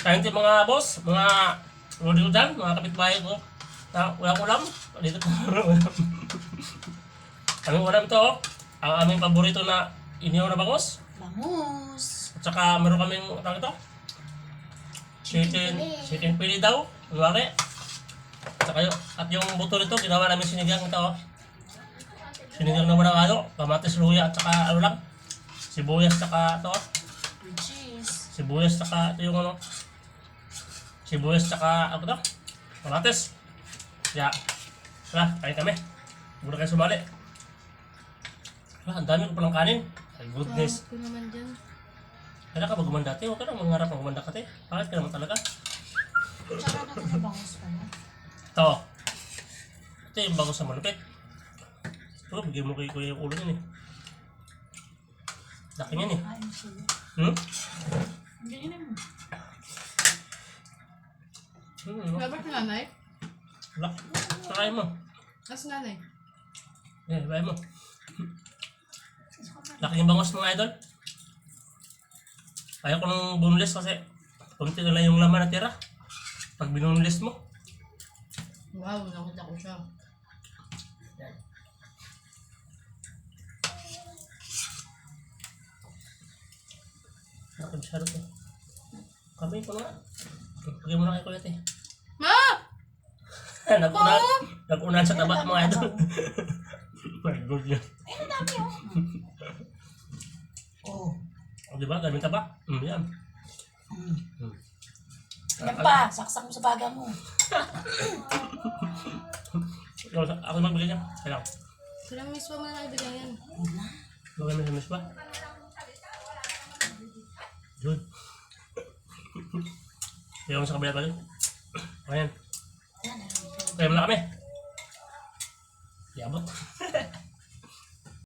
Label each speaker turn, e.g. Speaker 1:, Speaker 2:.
Speaker 1: Thank you mga boss, mga Rudy ko dyan, mga kapitbahay ko. Na walang ulam. Dito po ulam. Aming ulam to, ang aming paborito na inihaw na bangos.
Speaker 2: Bangus.
Speaker 1: At saka meron kaming, ano ito? Chicken, chicken pili daw. Kunwari. At saka yung, at yung buto nito, ginawa namin sinigang ito. Oh. Sinigang na walang ano, kamatis, luya, at saka ano lang. Sibuyas, saka ito. oh.
Speaker 2: Cheese.
Speaker 1: Sibuyas, saka ito yung ano. Sibuyas, saka ano ito? Kamatis. Kaya, tara, kain kami. Muna kayo sumali. Ah, ang dami ko palang kanin. My goodness.
Speaker 3: Ko naman dyan.
Speaker 1: Kaya ka ba gumanda te? Huwag ka na mangarap na gumanda ka te. Bakit ka naman talaga?
Speaker 2: Tsaka na bangus pa na.
Speaker 1: Ito. Ito yung bago sa malupit. Ito, bigyan mo kay kuya yung ulo niyan eh. Laki niyan eh. Hmm?
Speaker 2: Ganyan mo.
Speaker 1: Hmm, no?
Speaker 3: Wala ba si nanay?
Speaker 1: Wala. Sakain mo.
Speaker 3: Nas nanay.
Speaker 1: Eh, bayan mo. Laki yung bangos mga idol. Ayaw ko ng boneless kasi kunti na lang yung laman na tira. Pag binoneless mo.
Speaker 3: Wow, nakita ko siya.
Speaker 1: Yan. Laki masyado to. Kami ko nga. Pagay mo na kay kulit eh.
Speaker 3: Ma!
Speaker 1: Nag-unan. Nag-unan sa taba mga idol. My goodness.
Speaker 2: Ay, ang dami oh. Oh.
Speaker 1: O diba? Dami taba. Mm, yan.
Speaker 2: Mm.
Speaker 1: Mm.
Speaker 2: Yan pa, saksak mo sa baga mo.
Speaker 1: Ikaw, Ako magbigay niya. Kailangan.
Speaker 3: Sila mismo mo na ibigay yan.
Speaker 1: Lagay mo sa miswa. Yun. Kaya mo sa kabila pa rin. Ayan. Kaya mo na kami. Yabot.